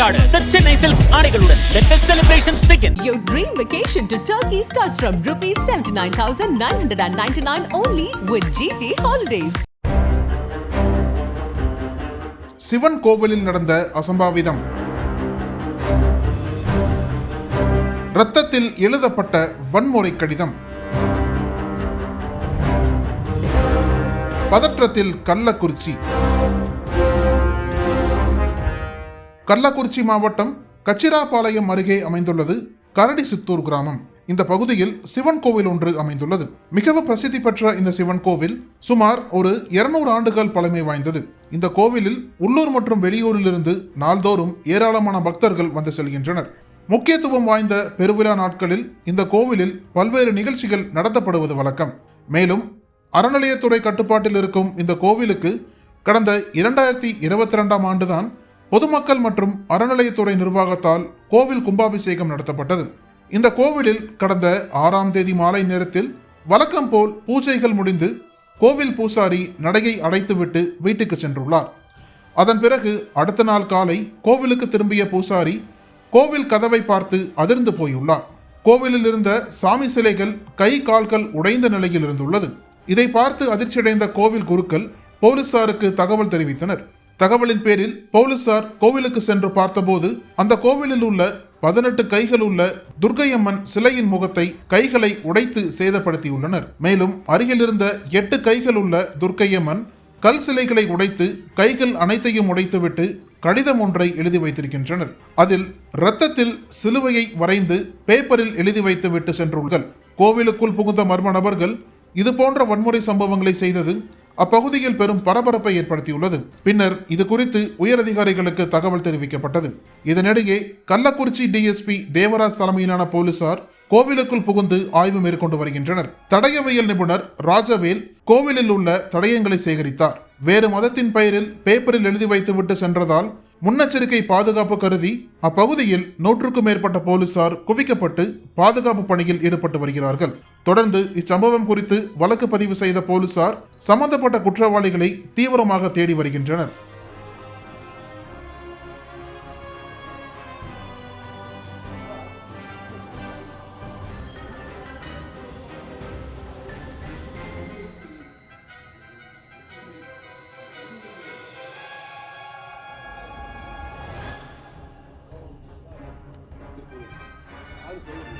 கொண்டாட The Chennai Silks ஆடைகளுடன் let the celebrations begin Your dream vacation to Turkey starts from rupees 79,999 only with GT Holidays. Sivan கோவிலில் நடந்த அசம்பாவிதம் இரத்தத்தில் எழுதப்பட்ட வன்முறை கடிதம் பதற்றத்தில் கள்ளக்குறிச்சி கள்ளக்குறிச்சி மாவட்டம் கச்சிராபாளையம் அருகே அமைந்துள்ளது கரடி சித்தூர் கிராமம். இந்த பகுதியில் சிவன் கோவில் ஒன்று அமைந்துள்ளது. மிகவும் பிரசித்தி பெற்ற இந்த சிவன் கோவில் சுமார் ஒரு 200 ஆண்டுகள் பழமை வாய்ந்தது. இந்த கோவிலில் உள்ளூர் மற்றும் வெளியூரிலிருந்து நாள்தோறும் ஏராளமான பக்தர்கள் வந்து செல்கின்றனர். முக்கியத்துவம் வாய்ந்த பெருவிழா நாட்களில் இந்த கோவிலில் பல்வேறு நிகழ்ச்சிகள் நடத்தப்படுவது வழக்கம். மேலும் அறநிலையத்துறை கட்டுப்பாட்டில் இருக்கும் இந்த கோவிலுக்கு கடந்த இரண்டாயிரத்தி இருபத்தி ரெண்டாம் ஆண்டுதான் பொதுமக்கள் மற்றும் அறநிலையத்துறை நிர்வாகத்தால் கோவில் கும்பாபிஷேகம் நடத்தப்பட்டது. இந்த கோவிலில் கடந்த ஆறாம் தேதி மாலை நேரத்தில் வழக்கம் போல் பூஜைகள் முடிந்து கோவில் பூசாரி நடையை அடைத்துவிட்டு வீட்டுக்கு சென்றுள்ளார். அதன் பிறகு அடுத்த நாள் காலை கோவிலுக்கு திரும்பிய பூசாரி கோவில் கதவை பார்த்து அதிர்ந்து போயுள்ளார். கோவிலில் இருந்த சாமி சிலைகள் கை கால்கள் உடைந்த நிலையில் இருந்துள்ளது. இதை பார்த்து அதிர்ச்சியடைந்த கோவில் குருக்கள் போலீசாருக்கு தகவல் தெரிவித்தனர். தகவலின் பேரில் போலீசார் கோவிலுக்கு சென்று பார்த்தபோது அந்த கோவிலில் உள்ள பதினெட்டு கைகள் உள்ள துர்க்கையம்மன் சிலையின் முகத்தை கைகளை உடைத்து சேதப்படுத்தியுள்ளனர். மேலும் அருகில் இருந்த எட்டு கைகள் உள்ள துர்க்கையம்மன் கல் சிலைகளை உடைத்து கைகள் அனைத்தையும் உடைத்துவிட்டு கடிதம் ஒன்றை எழுதி வைத்திருக்கின்றனர். அதில் இரத்தத்தில் சிலுவையை வரைந்து பேப்பரில் எழுதி வைத்துவிட்டு சென்றுள்கள். கோவிலுக்குள் புகுந்த மர்ம நபர்கள் இது போன்ற வன்முறை சம்பவங்களை செய்தது அப்பகுதியில் பெரும் பரபரப்பை ஏற்படுத்தியுள்ளது. பின்னர் இது குறித்து உயரதிகாரிகளுக்கு தகவல் தெரிவிக்கப்பட்டது. இதனிடையே கள்ளக்குறிச்சி டிஎஸ்பி தேவராஜ் தலைமையிலான போலீசார் கோவிலுக்குள் புகுந்து ஆய்வு மேற்கொண்டு வருகின்றனர். தடயவியல் நிபுணர் ராஜவேல் கோவிலில் உள்ள தடயங்களை சேகரித்தார். வேறு மதத்தின் பெயரில் பேப்பரில் எழுதி வைத்துவிட்டு சென்றதால் முன்னெச்சரிக்கை பாதுகாப்பு கருதி அப்பகுதியில் நூற்றுக்கும் மேற்பட்ட போலீசார் குவிக்கப்பட்டு பாதுகாப்பு பணியில் ஈடுபட்டு வருகிறார்கள். தொடர்ந்து இச்சம்பவம் குறித்து வழக்கு பதிவு செய்த போலீசார் சம்பந்தப்பட்ட குற்றவாளிகளை தீவிரமாக தேடி வருகின்றனர். இல்லையே